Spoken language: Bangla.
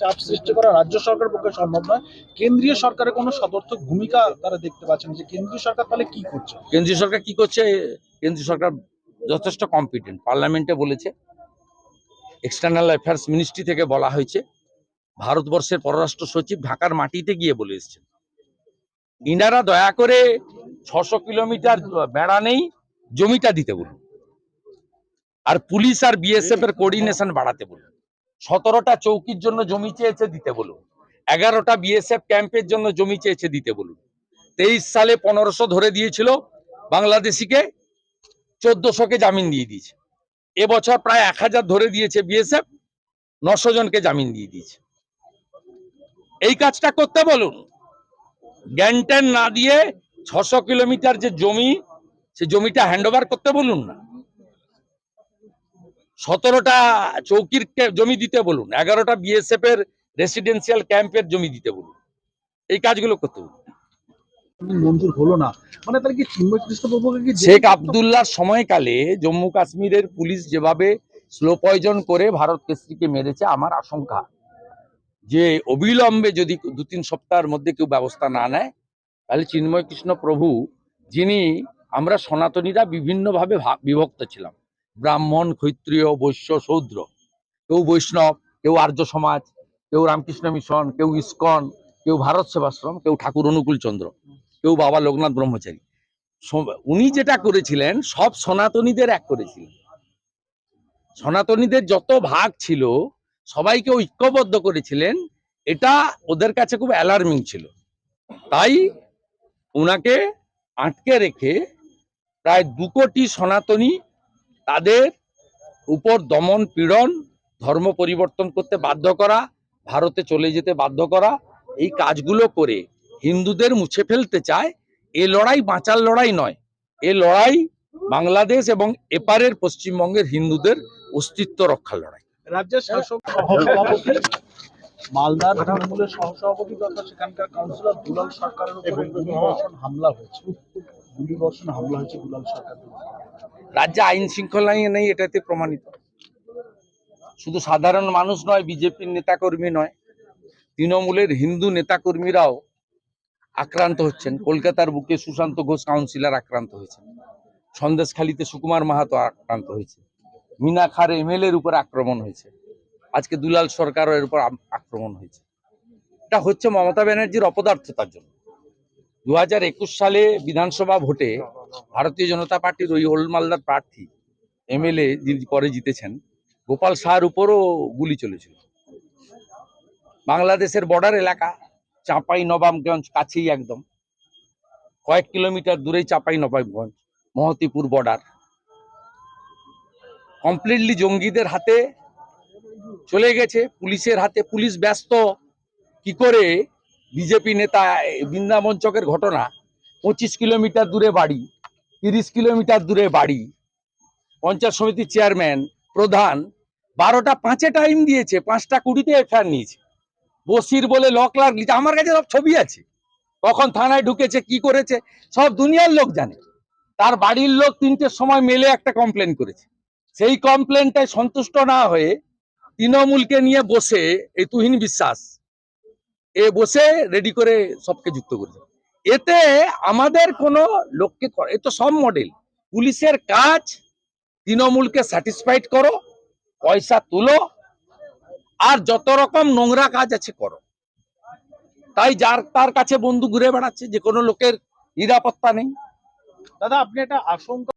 চাপ সৃষ্টি করা রাজ্য সরকারের পক্ষে সম্ভব নয়। কেন্দ্রীয় সরকারের কোনো সদর্থক ভূমিকা তারা দেখতে পাচ্ছেন যে কেন্দ্রীয় সরকার তাহলে কি করছে? কেন্দ্রীয় সরকার কি করছে? কেন্দ্রীয় সরকার যথেষ্ট কম্পিটেন্ট পার্লামেন্টে বলেছে এক্সটার্নাল অ্যাফেয়ার্স মিনিস্ট্রি থেকে বলা হয়েছে, ভারতবর্ষের পররাষ্ট্র সচিব ঢাকার মাটিতে গিয়ে বলে এসেছেন। ইনারা দয়া করে ছশো কিলোমিটার বেড়া নেই, জমিটা দিতে বলুন। আর পুলিশ আর বিএসএফ এর কোঅর্ডিনেশন বাড়াতে বলুন। সতেরোটা চৌকির জন্য জমি চেয়েছে, দিতে বলুন। এগারোটা বিএসএফ ক্যাম্পের জন্য জমি চেয়েছে, দিতে বলুন। তেইশ সালে পনেরোশো ধরে দিয়েছিল বাংলাদেশিকে, চোদ্দশোকে জামিন দিয়ে দিয়েছে। এবছর প্রায় এক হাজার ধরে দিয়েছে বিএসএফ নশো জনকে জামিন দিয়ে দিয়েছে। এই কাজটা করতে বলুন। জ্ঞানট্যান না দিয়ে ছশো কিলোমিটার যে জমি, সে জমিটা হ্যান্ডওভার করতে বলুন না। সতেরোটা চৌকির জমি দিতে বলুন এগারোটা বিএসএফ এর রেসিডেন্সিয়াল ক্যাম্পের জমি দিতে বলুন এই কাজগুলো করতে বলুন। মঞ্জুর হলো না। মানে তাহলে কি শেখ আবদুল্লাহর সময়কালে জম্মু কাশ্মীরের পুলিশ যেভাবে স্লো পয়জন করে ভারত কেসরিকে মেরেছে আমার আশঙ্কা যে অবিলম্বে যদি দু তিন সপ্তাহের মধ্যে কেউ ব্যবস্থা না নেয় তাহলে চিন্ময় কৃষ্ণ প্রভু যিনি আমরা সনাতনীরা বিভিন্নভাবে বিভক্ত ছিলাম। ব্রাহ্মণ, ক্ষত্রিয়, বৈশ্য, শূদ্র। কেউ বৈষ্ণব, কেউ আর্য সমাজ, কেউ রামকৃষ্ণ মিশন, কেউ ইস্কন, কেউ ভারত সেবাশ্রম, কেউ ঠাকুর অনুকূল চন্দ্র, কেউ বাবা লোকনাথ ব্রহ্মচারী। উনি যেটা করেছিলেন, সব সনাতনীদের এক করেছিলেন। সনাতনীদের যত ভাগ ছিল, সবাইকে ঐক্যবদ্ধ করেছিলেন, এটা ওদের কাছে খুব অ্যালার্মিং ছিল। তাই ওনাকে আটকে রেখে প্রায় দু কোটি সনাতনী তাদের উপর দমন পীড়ন ধর্ম পরিবর্তন করতে বাধ্য করা ভারতে চলে যেতে বাধ্য করা এই কাজগুলো করে হিন্দুদের মুছে ফেলতে চায় এ লড়াই বাঁচার লড়াই নয়। এ লড়াই বাংলাদেশ এবং এপারের পশ্চিমবঙ্গের হিন্দুদের অস্তিত্ব রক্ষার লড়াই। রাজ্যের শাসক মালদার তৃণমূলের সহসভাপতি তথা সেখানকার কাউন্সিলর দুলাল সরকারের উপরে হামলা হয়েছে। গুলিবর্ষণ হামলা হয়েছে দুলাল সরকার রাজ্যে আইন শৃঙ্খলা নেই, এটাতে প্রমাণিত। শুধু সাধারণ মানুষ নয়, বিজেপির নেতাকর্মী নয়, তৃণমূলের হিন্দু নেতাকর্মীরাও আক্রান্ত হচ্ছেন। কলকাতার বুকে সুশান্ত ঘোষ কাউন্সিলর আক্রান্ত হয়েছেন। সন্দেশখালীতে সুকুমার মাহাতো আক্রান্ত হয়েছে মিনা খার এর উপর আক্রমণ হয়েছে। আজকে দুলাল সরকারের উপর আক্রমণ হয়েছে। এটা হচ্ছে মমতা ব্যানার্জির অপদার্থতার জন্য। দু হাজার একুশ সালে বিধানসভা ভোটে ভারতীয় জনতা পার্টির ওই ওল্ড মালদার প্রার্থী, এমএলএ যিনি পরে জিতেছেন, গোপাল শাহর উপরও গুলি চলেছিল। বাংলাদেশের বর্ডার এলাকা চাঁপাই নবাবগঞ্জ কাছেই একদম। কয়েক কিলোমিটার দূরেই চাঁপাই নবাবগঞ্জ, মহতিপুর বর্ডার। কমপ্লিটলি জঙ্গিদের হাতে চলে গেছে, পুলিশের হাতে। পুলিশ ব্যস্ত, কি করে বিজেপি নেতা বৃন্দাবন চকের ঘটনা, পঁচিশ কিলোমিটার দূরে বাড়ি, তিরিশ কিলোমিটার দূরে বাড়ি। পঞ্চায়েত সমিতির চেয়ারম্যান, প্রধান, বারোটা পাঁচে টাইম দিয়েছে, পাঁচটা কুড়িতে এফআইআর নিয়েছে। বসির বলে ল ক্লার্ক লিখে, আমার কাছে সব ছবি আছে। কখন থানায় ঢুকেছে, কি করেছে, সব দুনিয়ার লোক জানে। তার বাড়ির লোক তিনটের সময় মেলে একটা কমপ্লেন করেছে। সেই কমপ্লেনটায় সন্তুষ্ট না হয়ে তৃণমূলকে নিয়ে বসে এই তুহিন বিশ্বাস এ বসে রেডি করে সবকে যুক্ত করেছে এতে আমাদের কোনো লোককে এ তো সব মডেল পুলিশের কাজ, তৃণমূলকে স্যাটিসফাইড করো, পয়সা তুলো, আর যত রকম নোংরা কাজ আছে করো। তাই যার, তার কাছে বন্ধু ঘুরে বেড়াচ্ছে, যে কোনো লোকের নিরাপত্তা নেই। দাদা, আপনি একটা আশঙ্কা